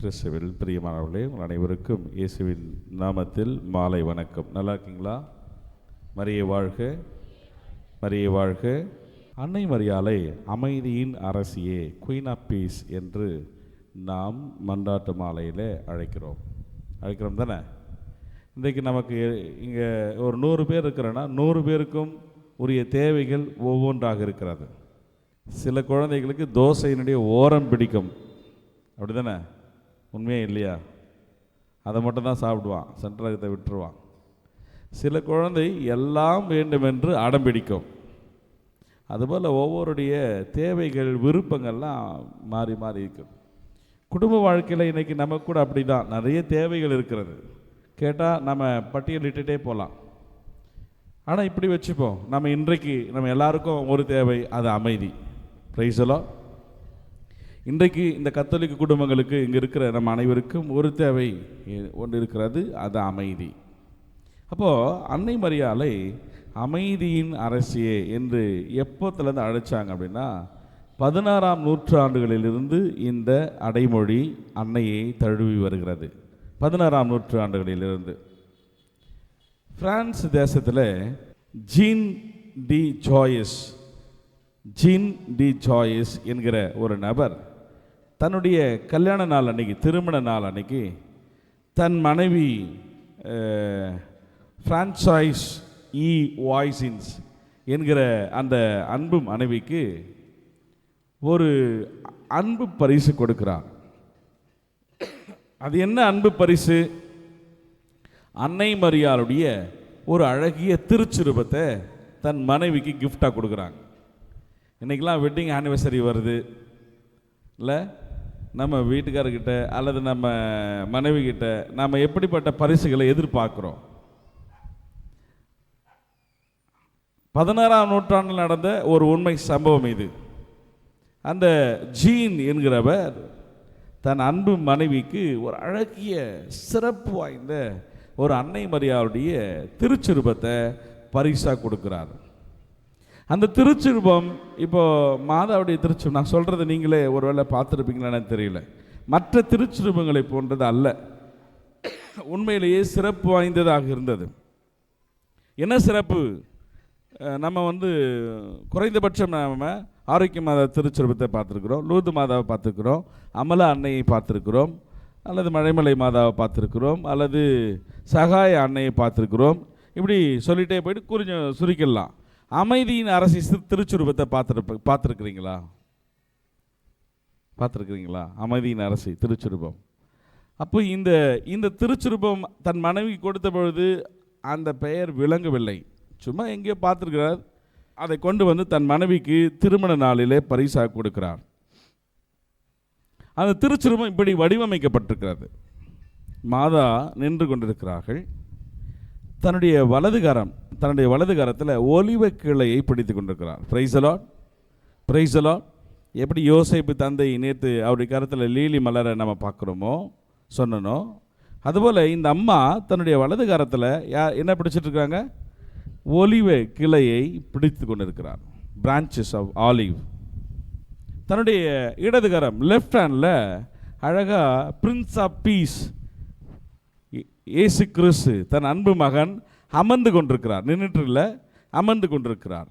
கிறிஸ்துவில் பிரியமானவர்களே உங்கள் அனைவருக்கும் இயேசுவின் நாமத்தில் மாலை வணக்கம். நல்லா இருக்கீங்களா? மரிய வாழ்க. மரிய வாழ்க. அன்னை மரியாலை அமைதியின் அரசியே குயின் ஆஃப் பீஸ் என்று நாம் மன்றாட்டு மாலையில் அழைக்கிறோம். அழைக்கிறோம் தானே? இன்றைக்கு நமக்கு இங்கே ஒரு நூறு பேர் இருக்கிறோன்னா நூறு பேருக்கும் உரிய தேவைகள் ஒவ்வொன்றாக இருக்கிறது. சில குழந்தைகளுக்கு தோசையினுடைய ஓரம் பிடிக்கும். அப்படி தானே உண்மையே இல்லையா? அதை மட்டும் தான் சாப்பிடுவான் சென்ட்ரகத்தை விட்டுருவான். சில குழந்தை எல்லாம் வேண்டுமென்று அடம் பிடிக்கும். அதுபோல் ஒவ்வொருடைய தேவைகள் விருப்பங்கள்லாம் மாறி மாறி இருக்குது குடும்ப வாழ்க்கையில் இன்றைக்கி நமக்கு கூட அப்படி தான் நிறைய தேவைகள் இருக்கிறது. கேட்டால் நம்ம பட்டியலிட்டுட்டே போகலாம் ஆனால் இப்படி வச்சுப்போம். நம்ம இன்றைக்கு நம்ம எல்லாருக்கும் ஒரு தேவை அது அமைதி. ப்ரைஸலோ இன்றைக்கு இந்த கத்தோலிக்க குடும்பங்களுக்கு இங்கே இருக்கிற நம்ம அனைவருக்கும் ஒரு தேவை ஒன்று இருக்கிறது அது அமைதி. அப்போது அன்னை மரியாலை அமைதியின் அரசியே என்று எப்போத்துலேருந்து அழைச்சாங்க அப்படின்னா பதினாறாம் நூற்றாண்டுகளிலிருந்து இந்த அடைமொழி அன்னையை தழுவி வருகிறது. பதினாறாம் நூற்றாண்டுகளிலிருந்து. பிரான்ஸ் தேசத்தில் Jean de Joyeuse Jean de Joyeuse என்கிற ஒரு நபர் தன்னுடைய கல்யாண நாள் அன்னைக்கு திருமண நாள் அன்னைக்கு தன் மனைவி ஃப்ரான்சைஸ் இ வாய்ஸின்ஸ் என்கிற அந்த அன்பு மனைவிக்கு ஒரு அன்பு பரிசு கொடுக்கிறார் அது என்ன அன்பு பரிசு? அன்னை மரியாளுடைய ஒரு அழகிய திருச்சிருபத்தை தன் மனைவிக்கு கிஃப்டாக கொடுக்குறாங்க. இன்றைக்கெலாம் வெட்டிங் ஆனிவர்சரி வருது. இல்லை? நம்ம வீட்டுக்காரர்கிட்ட அல்லது நம்ம மனைவி கிட்ட நம்ம எப்படிப்பட்ட பரிசுகளை எதிர்பார்க்குறோம்? பதினாறாம் நூற்றாண்டில் நடந்த ஒரு உண்மை சம்பவம் இது. அந்த ஜீன் என்கிறவர் தன் அன்பு மனைவிக்கு ஒரு அழகிய சிறப்பு வாய்ந்த ஒரு அன்னை மரியாளுடைய திருச்சிருபத்தை பரிசாக கொடுக்குறாரு. அந்த திருச்சிருபம் இப்போது மாதாவுடைய திருச்சிருபம் நான் சொல்கிறது நீங்களே ஒருவேளை பார்த்துருப்பீங்களான்னு தெரியல. மற்ற திருச்சிருபங்களை போன்றது அல்ல. உண்மையிலேயே சிறப்பு வாய்ந்ததாக இருந்தது. என்ன சிறப்பு? நம்ம வந்து குறைந்தபட்சம் நம்ம ஆரோக்கிய மாதா திருச்சிருபத்தை பார்த்துருக்குறோம் லூது மாதாவை பார்த்துருக்குறோம் அமல அன்னையை பார்த்துருக்குறோம் அல்லது மழைமலை மாதாவை பார்த்துருக்குறோம் அல்லது சகாய அன்னையை பார்த்துருக்குறோம். இப்படி சொல்லிகிட்டே போயிட்டு கொஞ்சம் சுருக்கிடலாம். அமைதியின் அரசி திருச்சுருபத்தை பார்த்துருப்ப பார்த்துருக்குறீங்களா? பார்த்துருக்குறீங்களா? அமைதியின் அரசி திருச்சுருபம். அப்போ இந்த இந்த திருச்சுருபம் தன் மனைவி கொடுத்த பொழுது அந்த பெயர் விளங்கவில்லை. சும்மா எங்கேயோ பார்த்துருக்கிறார். அதை கொண்டு வந்து தன் மனைவிக்கு திருமண நாளிலே பரிசாக கொடுக்கிறார். அந்த திருச்சுருபம் இப்படி வடிவமைக்கப்பட்டிருக்கிறது. மாதா நின்று கொண்டிருக்கிறார்கள். தன்னுடைய வலதுகரம் தன்னுடைய வலதுகரத்தில் ஒலிவ கிளையை பிடித்து கொண்டிருக்கிறார். பிரைசலாட் பிரைசலாட் எப்படி யோசிப்பு தந்தை நேற்று அவருடைய கரத்தில் லீலி மலரை நம்ம பார்க்குறோமோ சொன்னனோ அதுபோல் இந்த அம்மா தன்னுடைய வலது கரத்தில் யா என்ன பிடிச்சிட்ருக்காங்க ஒலிவ கிளையை பிடித்து கொண்டிருக்கிறார். பிரான்ச்சஸ் ஆஃப் ஆலிவ் தன்னுடைய இடதுகரம் லெஃப்ட் ஹேண்டில் அழகாக பிரின்ஸ் ஆஃப் பீஸ் ஏசு கிறிஸ்து தன் அன்பு மகன் அமர்ந்து கொண்டிருக்கிறார். நின்றுட்டு இல்லை அமர்ந்து கொண்டிருக்கிறார்.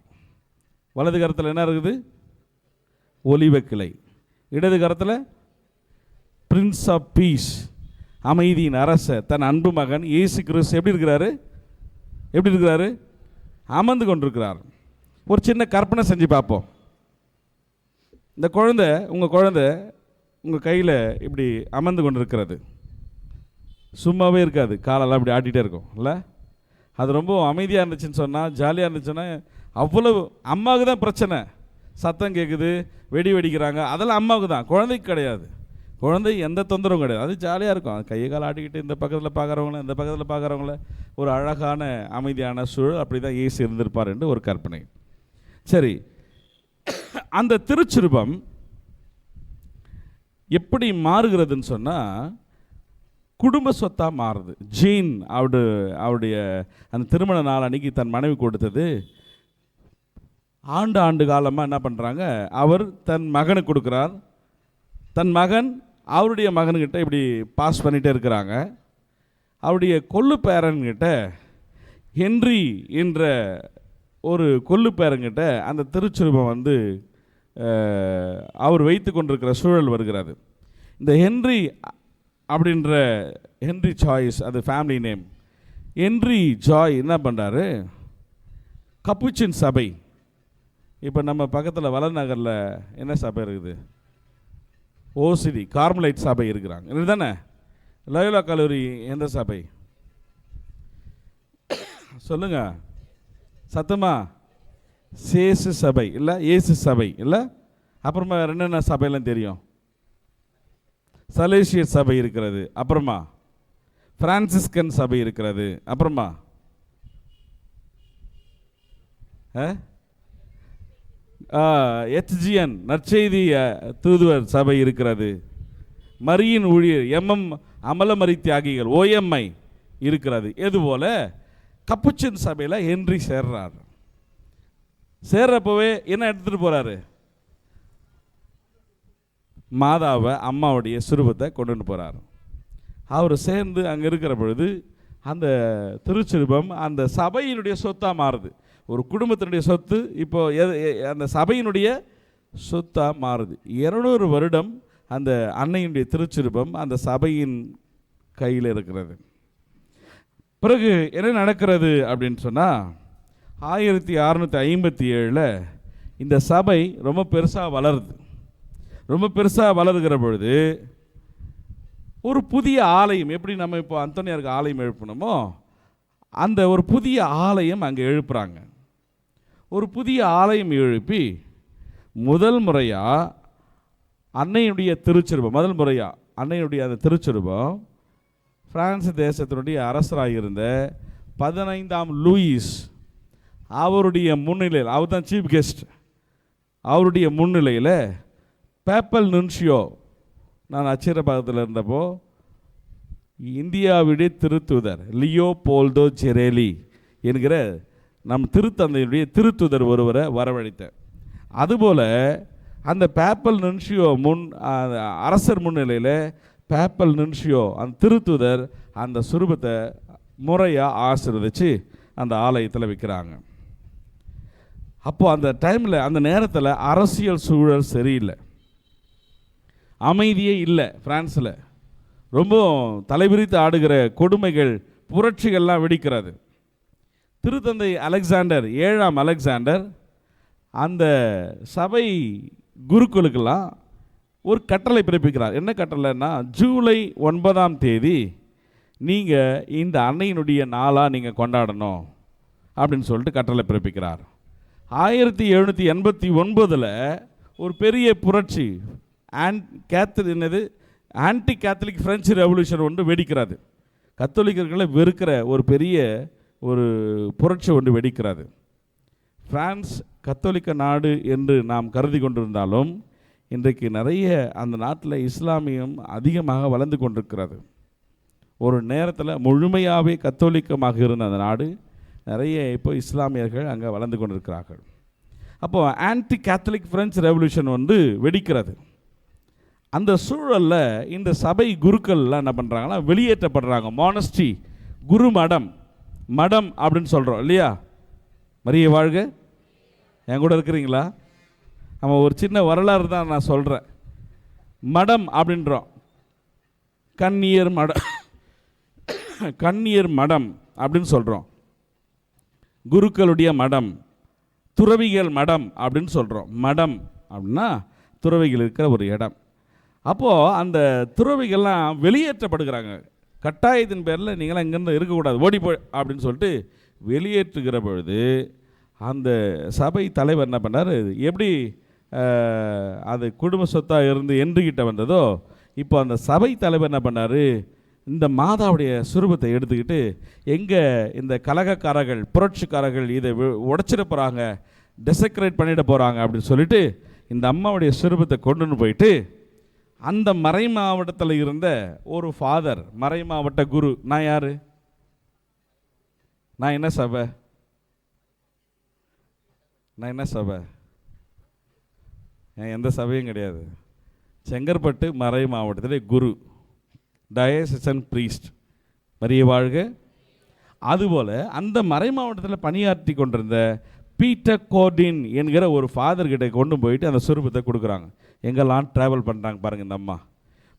வலது கரத்தில் என்ன இருக்குது? ஒலிவ கிளை. இடது கரத்தில் பிரின்ஸ் ஆஃப் பீஸ் அமைதியின் அரச தன் அன்பு மகன் ஏசு கிறிஸ்து எப்படி இருக்கிறாரு? எப்படி இருக்கிறாரு? அமர்ந்து கொண்டிருக்கிறார். ஒரு சின்ன கற்பனை செஞ்சு பார்ப்போம். இந்த குழந்தை உங்கள் குழந்தை உங்கள் கையில் இப்படி அமர்ந்து கொண்டு இருக்கிறது சும்மாவே இருக்காது. காலெல்லாம் இப்படி ஆட்டிகிட்டே இருக்கும். இல்லை? அது ரொம்ப அமைதியாக இருந்துச்சுன்னு சொன்னால் ஜாலியாக இருந்துச்சுன்னா அவ்வளவு அம்மாவுக்கு தான் பிரச்சனை. சத்தம் கேட்குது வெடி வெடிக்கிறாங்க. அதெல்லாம் அம்மாவுக்கு தான் குழந்தைக்கு கிடையாது. குழந்தை எந்த தொந்தரவும் கிடையாது. அது ஜாலியாக இருக்கும். அது கையை கால் ஆட்டிக்கிட்டு இந்த பக்கத்தில் பார்க்குறவங்கள இந்த பக்கத்தில் பார்க்குறவங்கள ஒரு அழகான அமைதியான சூழல். அப்படி தான் ஏசி இருந்திருப்பார் என்று ஒரு கற்பனை. சரி. அந்த திருச்சிருபம் எப்படி மாறுகிறதுன்னு சொன்னால் குடும்ப சொத்தாக மாறுது. ஜீன் அவடு அவருடைய அந்த திருமண நாள் அன்னைக்கு தன் மனைவி கொடுத்தது. ஆண்டு ஆண்டு காலமாக என்ன பண்ணுறாங்க அவர் தன் மகனுக்கு கொடுக்குறார். தன் மகன் அவருடைய மகன்கிட்ட இப்படி பாஸ் பண்ணிகிட்டே இருக்கிறாங்க. அவருடைய கொல்லு பேரன்கிட்ட ஹென்றி என்ற ஒரு கொள்ளு பேரன்கிட்ட அந்த திருச்சுருபம் வந்து அவர் வைத்து கொண்டிருக்கிற சூழல் வருகிறது. இந்த ஹென்றி அப்படின்ற ஹென்றி சாய்ஸ் அது ஃபேமிலி நேம் ஹென்ரி ஜாய் என்ன பண்ணுறாரு கப்புச்சின் சபை. இப்போ நம்ம பக்கத்தில் வளநகரில் என்ன சபை இருக்குது? ஓசிடி கார்மலைட் சபை இருக்கிறாங்க. இது தானே? லயோலா கல்லூரி எந்த சபை? சொல்லுங்க. சத்தமா? சேசு சபை இல்லை ஏசு சபை இல்லை? அப்புறமா என்னென்ன சபையெல்லாம் தெரியும்? சலேசியர் சபை இருக்கிறது. அப்புறமா பிரான்சிஸ்கன் சபை இருக்கிறது. அப்புறமா எச்ஜிஎன் நற்செய்தி தூதுவர் சபை இருக்கிறது. மரியின் ஊழியர் எம்எம் அமலமரி தியாகிகள் ஓஎம்ஐ இருக்கிறது. இதுபோல் கப்புச்சின் சபையில் ஹென்றி சேர்றார். சேர்றப்பவே என்ன எடுத்துகிட்டு போகிறாரு மாதாவை அம்மாவுடைய சுரூபத்தை கொண்டுட்டு போகிறார் அவர் சேர்ந்து அங்கே இருக்கிற பொழுது அந்த திருச்சிருபம் அந்த சபையினுடைய சொத்தாக மாறுது. ஒரு குடும்பத்தினுடைய சொத்து இப்போது எ- அந்த சபையினுடைய சொத்தாக மாறுது. இருநூறு வருடம் அந்த அன்னையினுடைய திருச்சிருபம் அந்த சபையின் கையில் இருக்கிறது. பிறகு என்ன நடக்கிறது அப்படின்னு சொன்னால் ஆயிரத்தி அறநூற்றி ஐம்பத்தி ஏழில் இந்த சபை ரொம்ப பெருசாக வளருது. ரொம்ப பெருசாக வளருகிற பொழுது ஒரு புதிய ஆலயம் எப்படி நம்ம இப்போ அந்தோனியாருக்கு ஆலயம் எழுப்பணுமோ அந்த ஒரு புதிய ஆலயம் அங்கே எழுப்புகிறாங்க ஒரு புதிய ஆலயம் எழுப்பி முதல் முறையாக அன்னையுடைய திருச்சிருபம் முதல் முறையாக அன்னையுடைய அந்த திருச்சிருபம் பிரான்ஸ் தேசத்தினுடைய அரசராக இருந்த பதினைந்தாம் லூயிஸ் அவருடைய முன்னிலையில் அவர் தான் சீஃப் கெஸ்ட் அவருடைய முன்னிலையில் பேப்பல் நுன்ஷியோ நான் அச்சிரபாகத்தில் இருந்தப்போ இந்தியாவுடைய திருத்துதர் லியோ போல்டோ ஜெரேலி என்கிற நம் திருத்தந்தையுடைய திருத்துதர் ஒருவரை வரவழைத்தேன். அதுபோல் அந்த பேப்பல் நுன்ஷியோ முன் அரசர் முன்னிலையில் பேப்பல் நுன்ஷியோ அந்த திருத்துதர் அந்த சுரூபத்தை முறையாக ஆசீர்வதிச்சு அந்த ஆலயத்தில் வைக்கிறாங்க. அப்போது அந்த டைமில் அந்த நேரத்தில் அரசியல் சூழல் சரியில்லை. அமைதியே இல்லை பிரான்ஸில். ரொம்ப தலைவிரித்து ஆடுகிற கொடுமைகள் புரட்சிகள்லாம் வெடிக்கிறது. திருத்தந்தை அலெக்சாண்டர் ஏழாம் அலெக்சாண்டர் அந்த சபை குருக்களுக்கெல்லாம் ஒரு கட்டளை பிறப்பிக்கிறார். என்ன கட்டளைன்னா ஜூலை ஒன்பதாம் தேதி நீங்கள் இந்த அன்னையினுடைய நாளாக நீங்கள் கொண்டாடணும் அப்படின்னு சொல்லிட்டு கட்டளை பிறப்பிக்கிறார். ஆயிரத்தி எழுநூற்றி எண்பத்தி ஒன்பதில் ஒரு பெரிய புரட்சி ஆன் கேத்தல் என்னது? ஆன்டி கேத்தலிக் ஃப்ரெஞ்சு ரெவல்யூஷன் ஒன்று வெடிக்கிறது. கத்தோலிக்கர்களை வெறுக்கிற ஒரு பெரிய ஒரு புரட்சி ஒன்று வெடிக்கிறது. பிரான்ஸ் கத்தோலிக்க நாடு என்று நாம் கருதி கொண்டிருந்தாலும் இன்றைக்கு நிறைய அந்த நாட்டில் இஸ்லாமியம் அதிகமாக வளர்ந்து கொண்டிருக்கிறது. ஒரு நேரத்தில் முழுமையாகவே கத்தோலிக்கமாக இருந்த அந்த நாடு நிறைய இப்போ இஸ்லாமியர்கள் அங்கே வளர்ந்து கொண்டிருக்கிறார்கள். அப்போது ஆன்டி கேத்தலிக் ஃப்ரெஞ்ச் ரெவல்யூஷன் வந்து வெடிக்கிறது. அந்த சூழலில் இந்த சபை குருக்கள்லாம் என்ன பண்ணுறாங்கன்னா வெளியேற்றப்படுறாங்க. மானஸ்டி குரு மடம் மடம் அப்படின்னு சொல்கிறோம் இல்லையா? மரிய வாழ்க. என் கூட இருக்கிறீங்களா? நம்ம ஒரு சின்ன வரலாறு தான் நான் சொல்கிறேன் மடம் அப்படின்றோம். கன்னியர் மடம் கன்னியர் மடம் அப்படின்னு சொல்கிறோம் குருக்களுடைய மடம் துறவிகள் மடம் அப்படின்னு சொல்கிறோம் மடம் அப்படின்னா துறவிகள் இருக்கிற ஒரு இடம். அப்போது அந்த துறவிகள்லாம் வெளியேற்றப்படுகிறாங்க. கட்டாயத்தின் பேரில் நீங்களாம் இங்கேருந்து இருக்கக்கூடாது ஓடி போ அப்படின்னு சொல்லிட்டு வெளியேற்றுகிற பொழுது அந்த சபை தலைவர் என்ன பண்ணார்? எப்படி அது குடும்ப சொத்தாக இருந்து என்றுகிட்ட வந்ததோ இப்போ அந்த சபை தலைவர் என்ன பண்ணார்? இந்த மாதாவுடைய சுரூபத்தை எடுத்துக்கிட்டு எங்கே இந்த கலகக்காரர்கள் புரட்சிக்காரர்கள் இதை உடச்சிட உடைச்சிட போகிறாங்க டெசக்ரேட் பண்ணிட போகிறாங்க அப்படின்னு சொல்லிட்டு இந்த அம்மாவுடைய சுரூபத்தை கொண்டுன்னு போயிட்டு அந்த மறை மாவட்டத்தில் இருந்த ஒரு ஃபாதர் மறை மாவட்ட குரு நான் யார்? நான் என்ன சபை? நான் என்ன சபை? எந்த சபையும் கிடையாது. செங்கற்பட்டு மறை மாவட்டத்தில் குரு டயசிசன் பிரீஸ்ட் மரிய வாழ்க. அதுபோல் அந்த மறை மாவட்டத்தில் பணியாற்றி கொண்டிருந்த பீட்டர் கோர்டின் என்கிற ஒரு ஃபாதர்கிட்ட கொண்டு போயிட்டு அந்த சுரூபத்தை கொடுக்குறாங்க. எங்கெல்லாம் ட்ராவல் பண்ணுறாங்க பாருங்கள் இந்த அம்மா.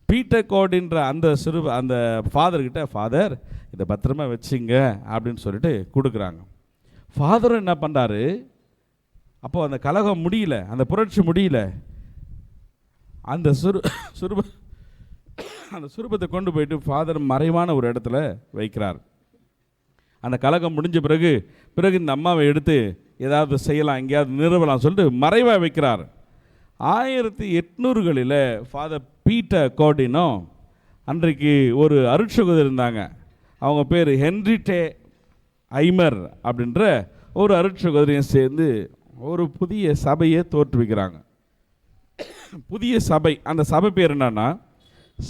பீட்டர் கோர்டின்ற அந்த சிறு அந்த ஃபாதர்கிட்ட ஃபாதர் இதை பத்திரமா வச்சுங்க அப்படின்னு சொல்லிட்டு கொடுக்குறாங்க. ஃபாதரும் என்ன பண்ணுறாரு அப்போ அந்த கலகம் முடியல அந்த புரட்சி முடியல. அந்த சுரு சுரூப அந்த சுரூபத்தை கொண்டு போயிட்டு ஃபாதர் மறைவான ஒரு இடத்துல வைக்கிறார். அந்த கலகம் முடிஞ்ச பிறகு பிறகு இந்த அம்மாவை எடுத்து ஏதாவது செய்யலாம் எங்கேயாவது நிறுவலாம் சொல்லிட்டு மறைவாக வைக்கிறார். ஆயிரத்தி எட்நூறுகளில் ஃபாதர் பீட்டர் கோடினோ அன்றைக்கு ஒரு அருட்சகோதர் இருந்தாங்க. அவங்க பேர் ஹென்ரிட்டே டே ஐமர் அப்படின்ற ஒரு அருட்சகோதரியும் சேர்ந்து ஒரு புதிய சபையை தோற்றுவிக்கிறாங்க. புதிய சபை அந்த சபை பேர் என்னன்னா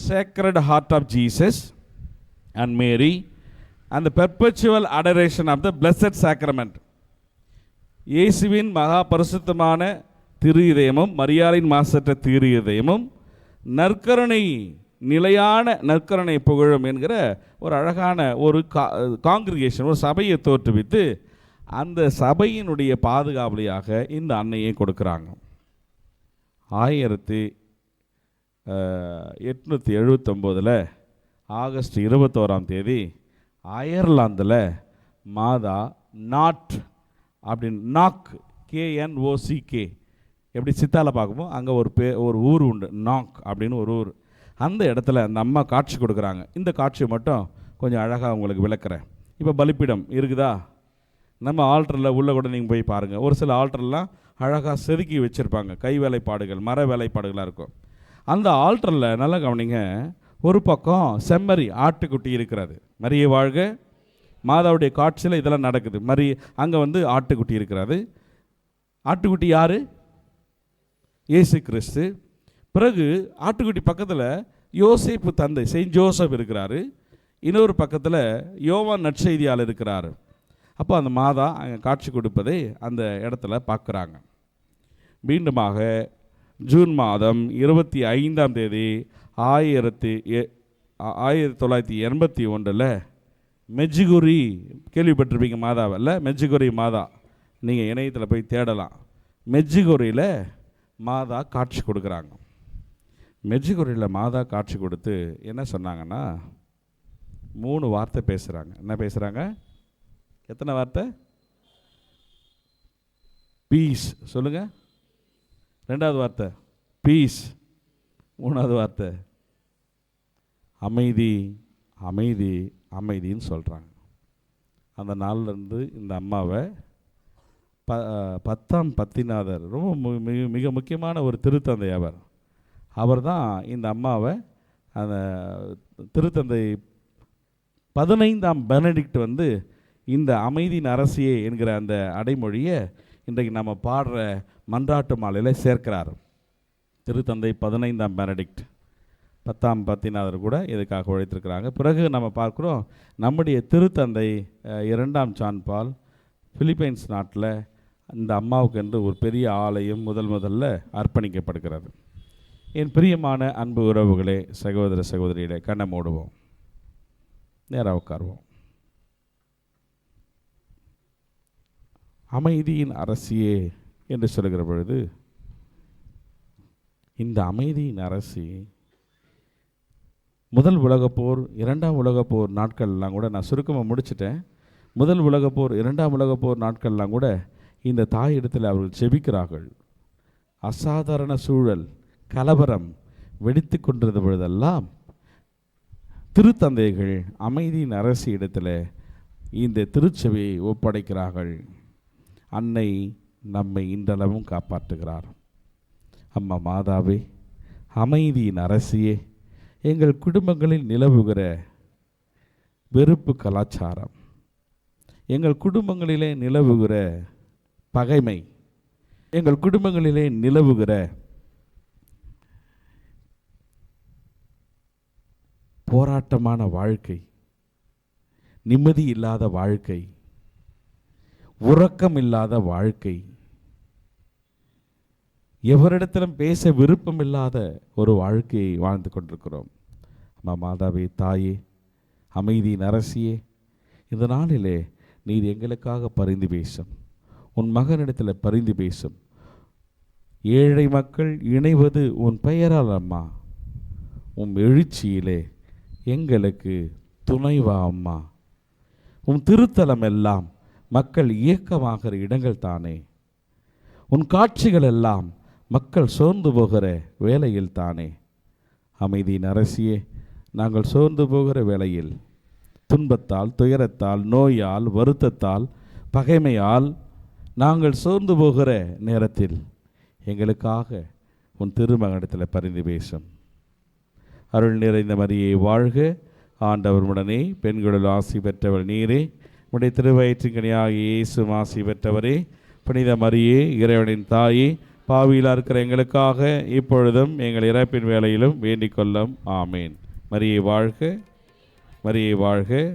sacred heart of Jesus and Mary அந்த perpetual adoration of the blessed sacrament இயேசுவின் மகா பரிசுத்தமான திரு இதயமும் மரியாதையின் மாசற்ற திரு இதயமும் நற்கருணை நிலையான நற்கருணை புகழும் என்கிற ஒரு அழகான ஒரு காங்கிரிகேஷன் ஒரு சபையை தோற்றுவித்து அந்த சபையினுடைய பாதுகாவலியாக இந்த அன்னையை கொடுக்குறாங்க. ஆயிரத்தி எட்நூற்றி எழுபத்தொம்போதில் ஆகஸ்ட் இருபத்தோராம் தேதி அயர்லாந்தில் மாதா நாட் அப்படின்னு நாக் கேஎன்ஓசிகே எப்படி சித்தால பார்க்கும்போது அங்கே ஒரு பே ஒரு ஊர் உண்டு நாக் அப்படின்னு ஒரு ஊர். அந்த இடத்துல அந்த அம்மா காட்சி கொடுக்குறாங்க. இந்த காட்சியை மட்டும் கொஞ்சம் அழகாக உங்களுக்கு விளக்குறேன். இப்போ பலிப்பிடம் இருக்குதா? நம்ம ஆல்டரில் உள்ள கூட நீங்கள் போய் பாருங்கள் ஒரு சில ஆல்டர்லாம் அழகாக செதுக்கி வச்சுருப்பாங்க. கை வேலைப்பாடுகள் மர வேலைப்பாடுகளாக இருக்கும். அந்த ஆல்டரில் நல்லா கவனிங்க ஒரு பக்கம் செம்மறி ஆட்டுக்குட்டி இருக்கிறது. மரிய வாழ்க. மாதாவுடைய காட்சியில் இதெல்லாம் நடக்குது. மாதிரி அங்கே வந்து ஆட்டுக்குட்டி இருக்கிறாரு. ஆட்டுக்குட்டி யார்? இயேசு கிறிஸ்து. பிறகு ஆட்டுக்குட்டி பக்கத்தில் யோசேப்பு தந்தை செயின்ட் ஜோசப் இருக்கிறாரு. இன்னொரு பக்கத்தில் யோவான் நற்செய்தியால் இருக்கிறார். அப்போ அந்த மாதா அங்கே காட்சி கொடுப்பதை அந்த இடத்துல பார்க்குறாங்க. மீண்டுமாக ஜூன் மாதம் இருபத்தி ஐந்தாம் தேதி ஆயிரத்தி எ- ஆயிரத்தி தொள்ளாயிரத்தி எண்பத்தி ஒன்றில் மெஜிகுரி கேள்விப்பட்டிருப்பீங்க மாதாவில் மெஜிகுரி மாதா. நீங்கள் இணையத்தில் போய் தேடலாம். மெஜிகுரியில் மாதா காட்சி கொடுக்குறாங்க. மெஜிகுரியில் மாதா காட்சி கொடுத்து என்ன சொன்னாங்கன்னா மூணு வார்த்தை பேசுகிறாங்க என்ன பேசுகிறாங்க எத்தனை வார்த்தை? பீஸ் சொல்லுங்கள் ரெண்டாவது வார்த்தை. பீஸ் மூணாவது வார்த்தை. அமைதி. அமைதி. அமைதின்னு சொல்கிறாங்க அந்த நாள்லேருந்து இந்த அம்மாவை ப பத்தாம் பத்திநாதர் ரொம்ப மிக மிக முக்கியமான ஒரு திருத்தந்தை அவர். அவர் தான் இந்த அம்மாவை அந்த திருத்தந்தை பதினைந்தாம் பெனடிக்ட் வந்து இந்த அமைதியின் அரசியே என்கிற அந்த அடைமொழியை இன்றைக்கு நம்ம பாடுற மன்றாட்டு மாலையில் சேர்க்கிறார். திருத்தந்தை பதினைந்தாம் பெனடிக்ட். பத்தாம் பத்தினாதர் கூட இதுக்காக உழைத்திருக்கிறாங்க. பிறகு நம்ம பார்க்குறோம் நம்முடைய திருத்தந்தை இரண்டாம் சான்பால் பிலிப்பைன்ஸ் நாட்டில் இந்த அம்மாவுக்கு என்று ஒரு பெரிய ஆலயம் முதல் முதல்ல அர்ப்பணிக்கப்படுகிறது. என் பிரியமான அன்பு உறவுகளே சகோதர சகோதரிகளே கண்ணை மூடுவோம். நேராக உட்காருவோம். அமைதியின் அரசியே என்று சொல்கிற பொழுது இந்த அமைதியின் அரசி முதல் உலகப்போர் இரண்டாம் உலகப்போர் நாட்கள்லாம் கூட நான் சுருக்கமாக முடிச்சிட்டேன். முதல் உலகப்போர் இரண்டாம் உலகப்போர் நாட்கள்லாம் கூட இந்த தாய் இடத்தில் அவர்கள் செபிக்கிறார்கள். அசாதாரண சூழல் கலவரம் வெடித்து கொண்டிருந்த பொழுதெல்லாம் திருத்தந்தைகள் அமைதியின் அரசி இடத்துல இந்த திருச்சபையை ஒப்படைக்கிறார்கள். அன்னை நம்மை இன்றளவும் காப்பாற்றுகிறார். அம்மா மாதாவே அமைதியின் அரசியே எங்கள் குடும்பங்களில் நிலவுகிற வெறுப்பு கலாச்சாரம் எங்கள் குடும்பங்களிலே நிலவுகிற பகைமை எங்கள் குடும்பங்களிலே நிலவுகிற போராட்டமான வாழ்க்கை நிம்மதி இல்லாத வாழ்க்கை உறக்கம் இல்லாத வாழ்க்கை எவரிடத்திலும் பேச விருப்பமில்லாத ஒரு வாழ்க்கையை வாழ்ந்து கொண்டிருக்கிறோம். அம்மா மாதாவே தாயே அமைதியின் அரசியே இந்த நாளிலே நீர் எங்களுக்காக பரிந்து பேசும். உன் மகனிடத்தில் பரிந்து பேசும். ஏழை மக்கள் இணைவது உன் பெயரால் அம்மா. உம் எழுச்சியிலே எங்களுக்கு துணைவா அம்மா. உன் திருத்தலம் எல்லாம் மக்கள் இயக்கமாகிற இடங்கள் தானே உன் காட்சிகள் எல்லாம் மக்கள் சோர்ந்து போகிற வேலையில் தானே. அமைதியின் அரசியே நாங்கள் சோர்ந்து போகிற வேளையில் துன்பத்தால் துயரத்தால் நோயால் வருத்தத்தால் பகைமையால் நாங்கள் சோர்ந்து போகிற நேரத்தில் எங்களுக்காக உன் திருமகனத்தில் பரிந்து பேசும். அருள் நிறைந்த மரியை வாழ்க. ஆண்டவர் உடனே பெண்களுள் ஆசி பெற்றவர் நீரே. உடைய திருவயிற்றுக்கணியாக இயேசு ஆசி பெற்றவரே. புனித மரியே இறைவனின் தாயே பாவியிலாக இருக்கிற எங்களுக்காக இப்பொழுதும் எங்கள் இறப்பின் வேலையிலும் வேண்டிக் கொள்ளும். ஆமேன். மரியை வாழ்க. மரியை வாழ்க.